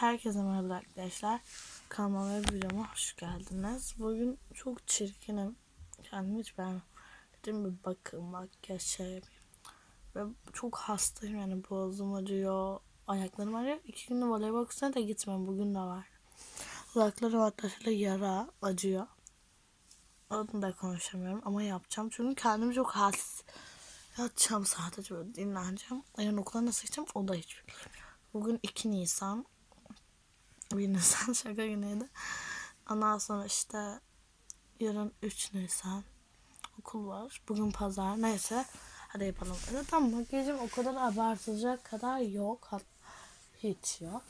Herkese merhaba arkadaşlar. Kanalıma ve videoma hoş geldiniz. Bugün çok çirkinim. Kendimi hiç beğenmedim. Dedim bir bakın makyaj şey yapayım. Ve çok hastayım yani boğazım acıyor. Ayaklarım acıyor. İki gündür voleybol kursuna da gitmem. Bugün de var. Kulaklarım arkadaşlar yara acıyor. Onu da konuşamıyorum ama yapacağım. Çünkü kendimi çok hasta. Yatacağım sadece böyle dinleneceğim. Yarın okula nasıl gideceğim o da hiç bilmiyorum. Bugün 2 Nisan. 1 Nisan şaka günüydü. Ondan sonra işte yarın 3 Nisan okul var. Bugün pazar. Neyse. Hadi yapalım. Zaten makyajım o kadar abartılacak kadar yok. Hiç yok.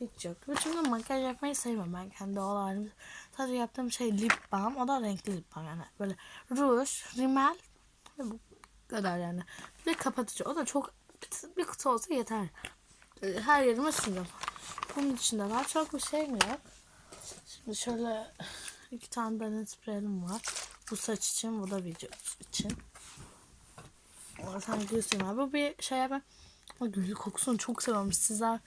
Hiç yok. Çünkü makyaj yapmayı sevmem ben kendi halim. Sadece yaptığım şey lip balm. O da renkli lip balm yani. Böyle ruj, rimel bu kadar yani. Bir de kapatıcı. O da çok bir, kutu olsa yeter. Ee, Her yerime sürüyorum. Bunun içinde var. Çok bir şey mi yok? Şimdi şöyle iki tane benim spreyim var. Bu saç için, bu da video için. Oradan göstereyim abi. Bu bir şey ben ama gül kokusunu çok seviyorum. Sizler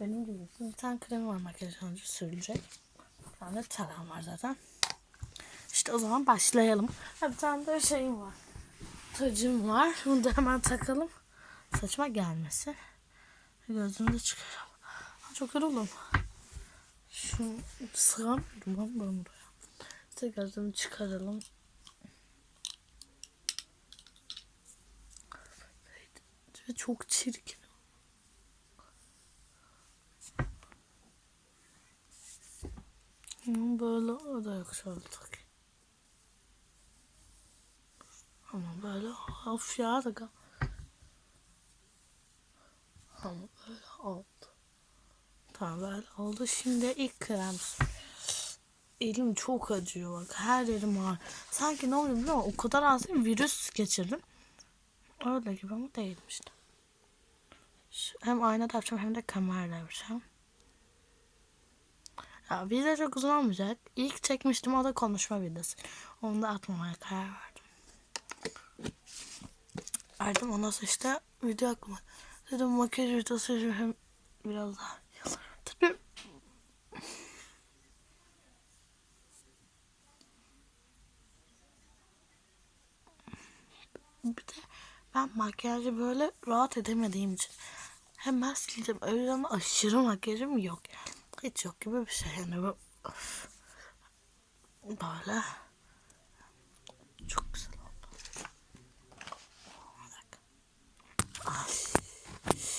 benim gibi. Bir tane krem var makyaj önce sürülecek. Bir tane de taram var zaten. İşte o zaman başlayalım. Ha, bir tane de şeyim var. Tacım var. Bunu da hemen takalım. Saçma gelmesin. Gözümü de çıkaralım. Ha, Çok yoruldum. Şunu sığamıyorum lan ben buraya. Gözümü çıkaralım. Çok çirkin. Böyle o da takayım. Ama böyle of ya da kal. Ama böyle oldu. Tamam böyle oldu. Şimdi ilk krem. Elim çok acıyor bak. Her yerim ağrıyor. Sanki ne oluyor biliyor musun? O kadar az virüs geçirdim. Öyle gibi ama. Şu- Hem aynada yapacağım hem de kamerayla yapacağım. Ya video çok uzun olmayacak. İlk çekmiştim o da konuşma videosu. Onu da atmamaya karar verdim. Verdim ondan sonra işte video aklıma. Dedim makyaj videosu hem biraz daha. Tabii bir de ben makyajı böyle rahat edemediğim için hemen sildim. O yüzden aşırı makyajım yok. Hiç yok gibi bir şey yani bu. Böyle. Çok güzel oldu. Ay.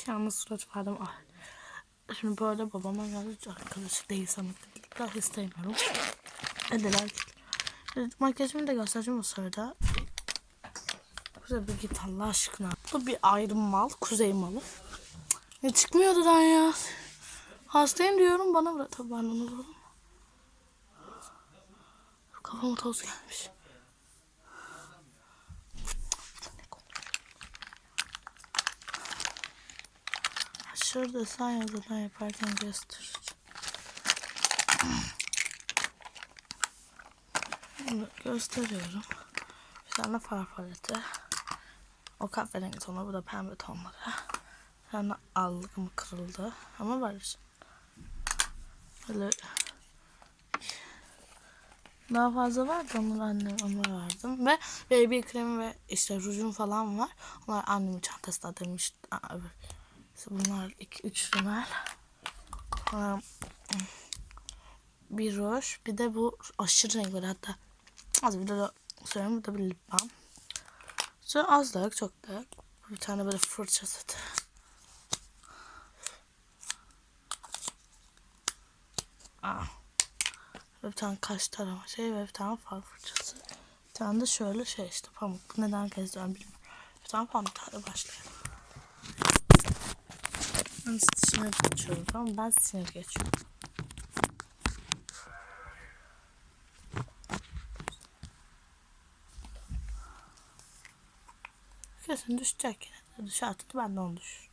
Yalnız surat verdim. Ay. Şimdi böyle babama geldi. Arkadaşı değil sanırım. Daha istemiyorum. Dediler ki. Makyajımı da göstereceğim o sırada. Kuzey bir git Allah aşkına. Bu bir ayrım mal. Kuzey malı. Ya çıkmıyordu daha ya. Hastayım diyorum bana bırak. Tabii ben onu vurdum. Kafama toz gelmiş. Şurada sen yazıdan yaparken. Bunu gösteriyorum. Bir tane far paleti. O kahverengi tonu, bu da pembe tonları. Bir tane allık mı kırıldı. Ama var. Böyle daha fazla var da onları annem ona verdim. Ve baby kremi ve işte rujum falan var. Onlar annemin çantasında demiş. Aa, evet. İşte bunlar iki, üç rimel. Aa, Bir ruj. Bir de bu aşırı renkli hatta. Az bir de söyleyeyim. Bu da bir lip balm. Sonra az yok, çok da yok. Bir tane böyle fırça. Aa. Ve bir tane kaş tarama şey ve bir tane far fırçası. Bir tane de şöyle şey işte pamuk. Neden gezeceğim bilmiyorum. Bir tane pamuk hadi başlayalım. Ben sinir geçiyorum ama ben sinir geçiyorum. Kesin düşecek yine. Düşer artık ben de onu düşür.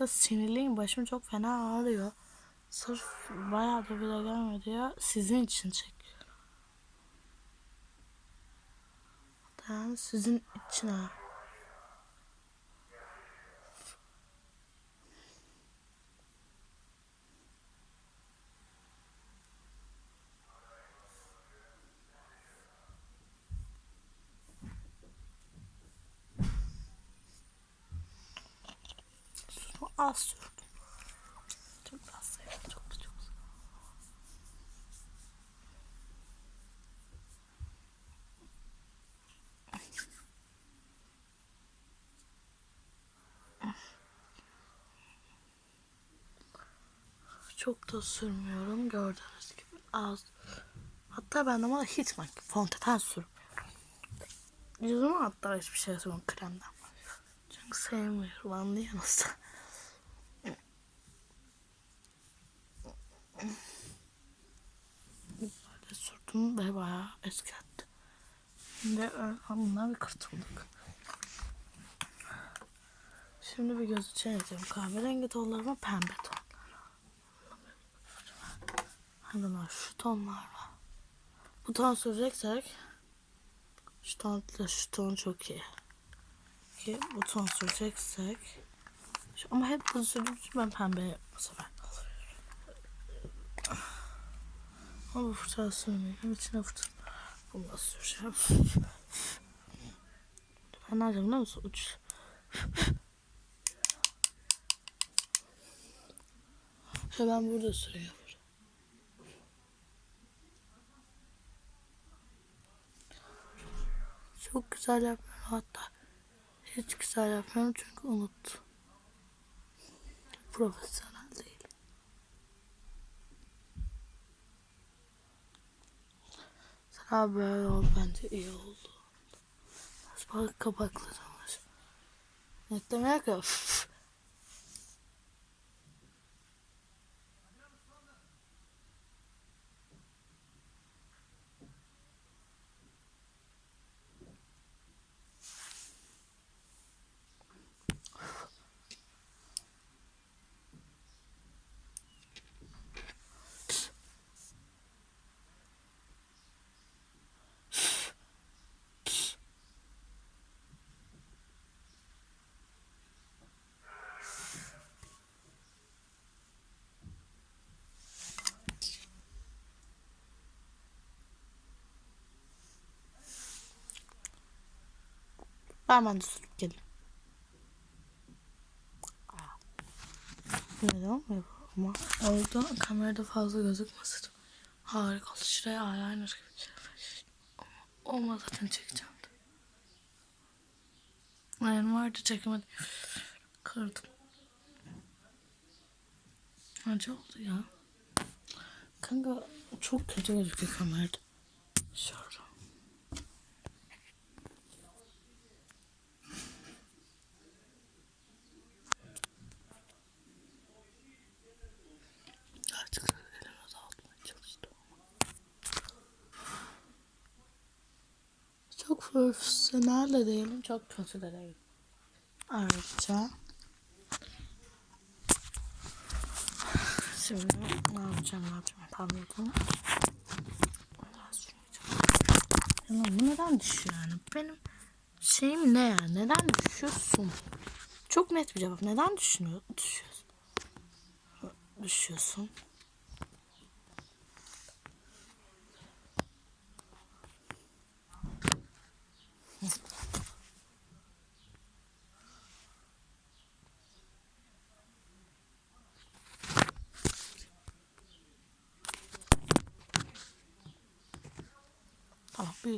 Da sinirliyim. Başım çok fena ağrıyor. Sırf bayağı da bile gelmedi ya. Sizin için çekiyorum. Yani sizin için ha. Az sürdüm. Çok az sevdim. Çok çok. Çok da sürmüyorum gördüğünüz gibi az. Hatta ben ama hiç bak fondöten sürmüyorum. Yüzüme hatta hiçbir şey sürmüyorum kremden. Çünkü sevmiyorum anlıyorsunuz. Sürdüm ve bayağı eskitti. Ve bundan bir kurtulduk. Şimdi bir göz için yapacağım. Kahverengi tonlarıma pembe ton. Hemen şu tonlar var. Bu ton süreceksek şu ton, şu ton çok iyi. Ki bu ton süreceksek ama hep bunu sürdüğüm ben pembe bu sefer. Ama bu fırçayı sürmeyeyim. İçine. Bunu da süreceğim. Ben ne yapacağım biliyor musun? Uç. Şöyle ben burada sürüyorum. Çok güzel yapmıyorum hatta. Hiç güzel yapmıyorum çünkü unuttum. Profesyonel Sıra böyle oldu bence iyi oldu. Bak kapaklarımız. Netlemeye kadar. De sürüp geleyim. Neden mi ama orada kamerada fazla gözükmesin. Harika oldu. Şuraya eyeliner gibi şey. Olma zaten çekeceğim. Yani vardı çekemedim. Kırdım. Acı oldu ya. Kanka çok kötü gözüküyor kamerada. Şöyle. Profesyonel de değilim, çok kötü de değilim. Ayrıca şimdi ne yapacağım, ne yapacağım tabletim. Daha sürmeyeceğim. Ya lan bu neden düşüyor yani? Benim şeyim ne yani? Neden düşüyorsun? Çok net bir cevap. Neden düşünüyor, düşüyorsun? Düşüyorsun.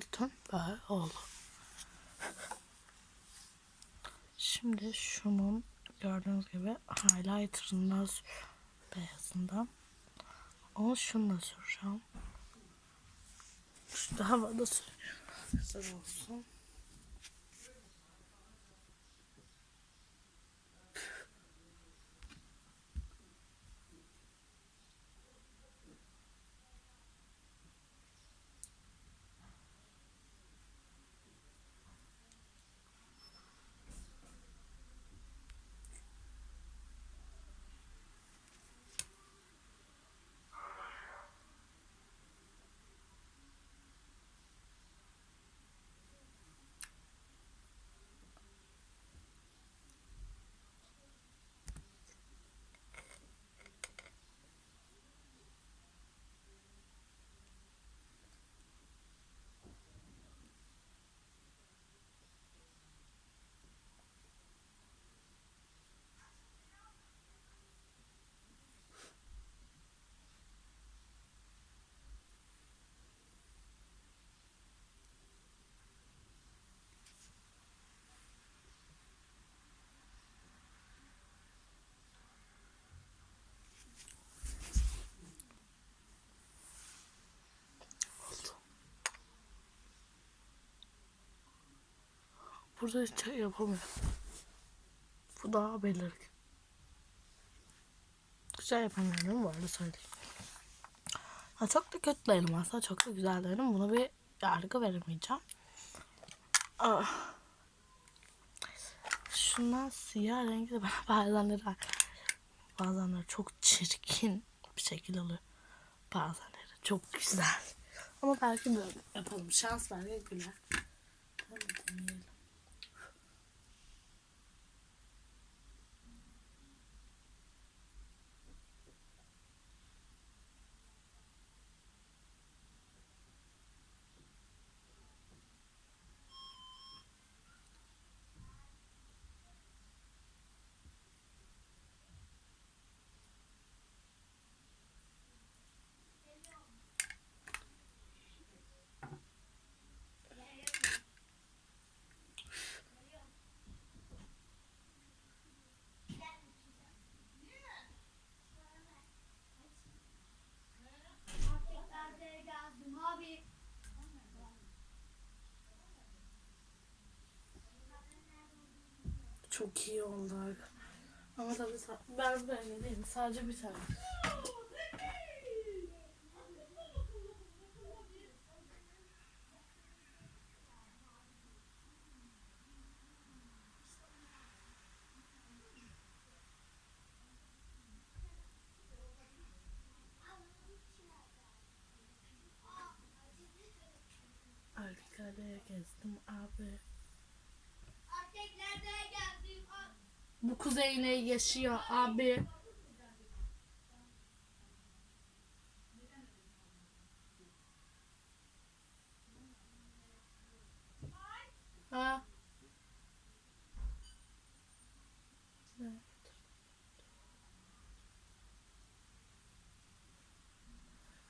Büyüttüm. Böyle oldu. Şimdi şunun gördüğünüz gibi highlighter'ından beyazından. Onu şununla süreceğim. Şu da havada sürüyorum. Güzel olsun. Burada hiç şey yapamıyorum. Bu daha belirgin. Güzel yapamıyorum bu arada söyleyeyim. Ha, çok da kötü değilim aslında. Çok da güzel değilim. Buna bir yargı veremeyeceğim. Ah. Şundan siyah rengi de bana bazenleri bazenleri çok çirkin bir şekil oluyor. Bazenleri çok güzel. Ama belki böyle yapalım. Şans belki güler. Hadi deneyelim. Çok iyi oldu. Ama tabii ben böyle değilim. Sadece bir tane. Arkada gezdim abi. Bu kuzeyine yaşıyor abi. Ha?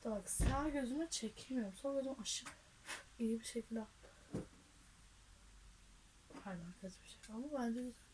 Bak sağ gözüme çekemiyorum. Sol gözüm aşırı iyi bir şekilde. Pardon kötü bir şey ama bence güzel.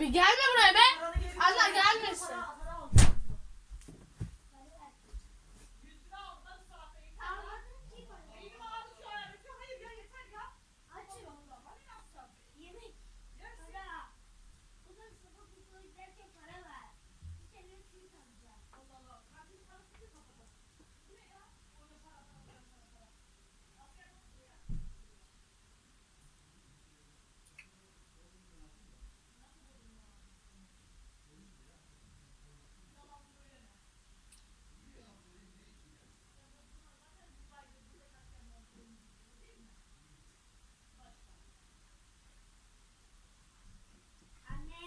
Bir gelme buraya be. Allah gelmesin. Para, para al. Yüz lira al. Nasıl salata? Yeter ya. Almadın ki bana. Elimi aldı şu an. Hayır ya yeter ya. Açım. Allah Allah. Ne yapsam? Yemek. Yersin. Para. Bugün sabah okula giderken para ver. Bir sene suyu alacağım. Allah Allah. Kantin parası bir kafada. Bu ne ya? Orada para para para para para. Asker olsun ya. Anne.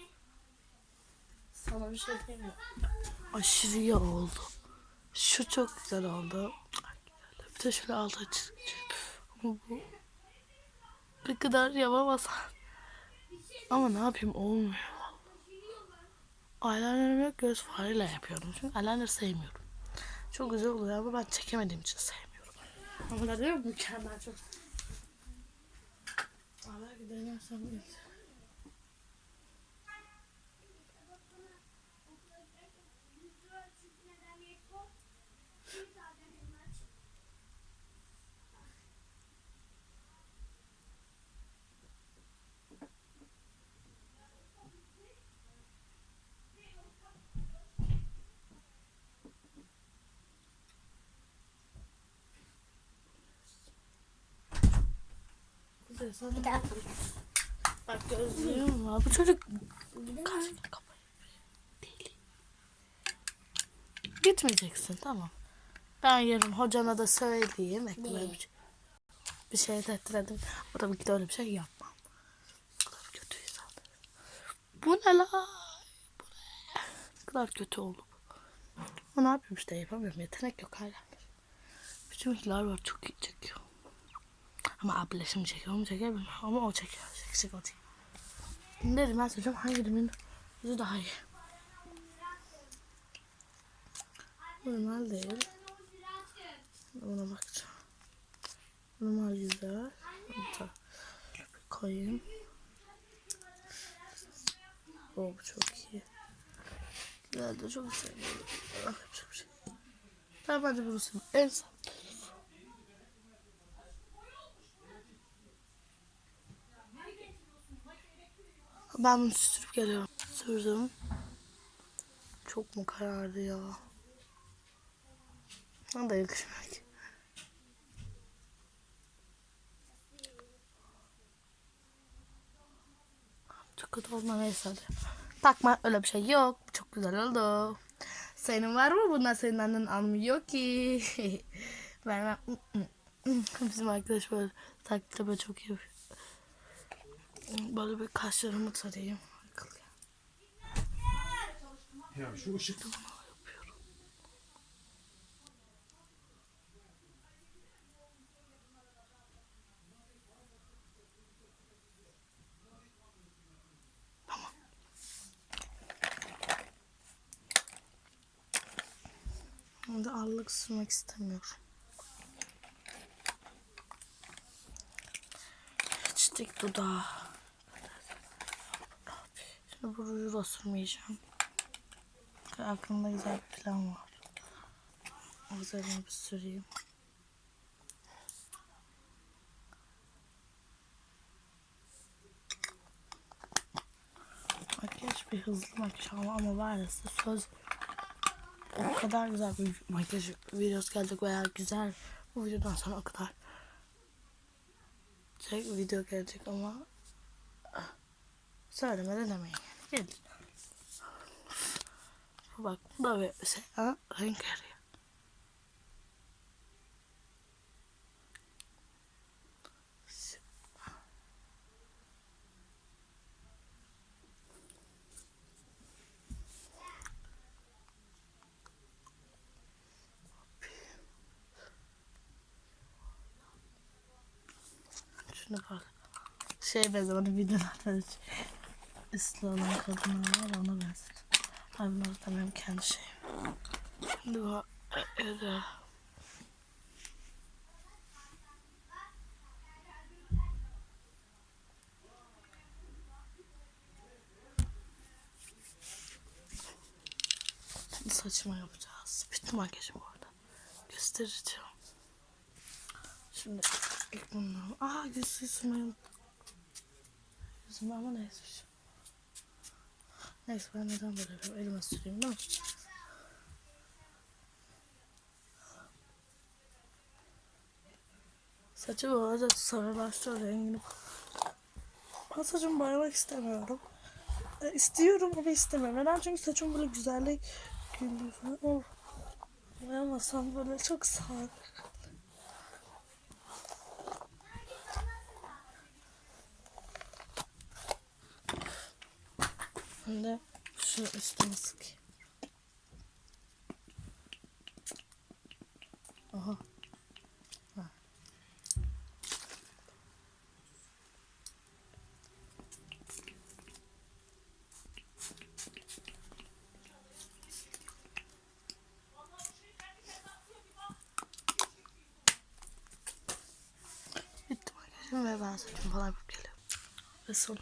Sana bir şey diyeyim mi? Aşırı iyi oldu. Şu çok güzel oldu. Bir de şöyle altı. Ama bu bir kadar yapamazsam. Ama ne yapayım olmuyor. Eyeliner'ım yok göz farıyla yapıyorum. Çünkü eyeliner sevmiyorum. Çok güzel oluyor ama ben çekemediğim için sevmiyorum. Ama da diyorum mükemmel çok. Aa, belki denersem iyi. Okula giderken yüz lira çünkü neden yetmiyor? Bir tane elma çıktı. Sana. Bak gözlüğüm var. Bu çocuk kaçını kapayı. Deli. Gitmeyeceksin tamam. Ben yarın hocana da söyleyeyim. Ekmeğe bir, bir şey tehdit O tabii ki de öyle bir şey yapmam. O kadar kötü insan. Bu ne la? Bu ne? kadar kötü oldu. Ama ne yapayım işte yapamıyorum. Yetenek yok hala. Bizimkiler var çok iyi çekiyor. Ama ableşim çekiyor mu çekiyor bilmiyorum. Ama o çekiyor. Çekecek o değil. Dedim ben seçeceğim hangirinin yüzü daha iyi. Normal değil. Buna bakacağım. Normal güzel. Da koyayım. O bu çok iyi. Güzel de çok seviyorum. Yapacak bir şey. Tamam hadi bunu sev. En son. Ben bunu sürüp geliyorum. Sürdüm. Çok mu karardı ya? Bana da yakışmıyor ki. Çok kötü olma neyse hadi. Takma öyle bir şey yok. Çok güzel oldu. Senin var mı bundan senin annen almıyor ki. ben, bizim arkadaş böyle taklidi böyle çok iyi yapıyor. Böyle bir kaşlarımı tarayayım. Ya şu ışık Şimdi allık sürmek istemiyorum. Çiçek dudağı. Şimdi bu ruju da sürmeyeceğim. Aklımda güzel bir plan var. Üzerine bir süreyim. Makyaj bir hızlı makyaj ama ama var söz o kadar güzel bir makyaj videosu gelecek veya güzel bu videodan sonra o kadar şey video gelecek ama ah, söylemeden demeyin gelin. Bak bu da ha, renk arıyor. Şuna bak. Şey benziyor hani videolarda hiç üstlü olan kadınlar var ona benziyor. Ay bunlar da benim kendi şeyim. Bu öyle. Şimdi saçımı yapacağız. Bütün makyajım orada. Göstereceğim. Şimdi ilk bundan. Aa sürmeyi unuttum. Yüzüme ama neyse. Neyse ben neden böyle yapıyorum? Elime süreyim değil mi? Saçı bu arada sarılaştı rengini. Ben saçımı boyamak istemiyorum. E, istiyorum ama istemiyorum. Neden? Çünkü saçım böyle güzellik. Oh. Boyamasam böyle çok sağ. Şimdi şu üstüne sıkayım. Aha. Ha. Bitti makyajım ve ben saçımı falan geliyorum. Ve son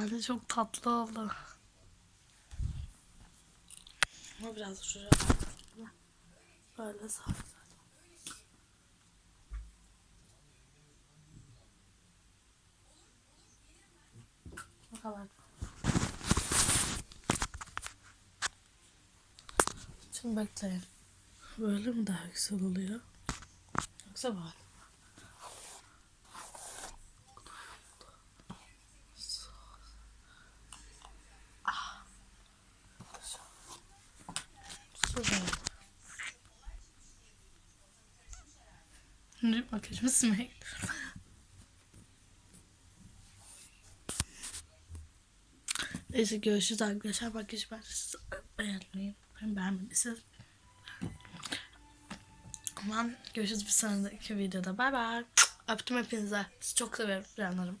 Bence çok tatlı oldu. Ama biraz şuraya böyle sağ. Bu kadar. Şimdi bekleyin. Böyle mi daha güzel oluyor? Yoksa böyle. Ah. Süper. Silmeye gidiyorum. Neyse görüşürüz arkadaşlar. Makyajı ben siz beğenmeyin. Ben beğenmediyseniz. Aman görüşürüz bir sonraki videoda. Bay bay. Öptüm hepinize. Sizi çok seviyorum canlarım.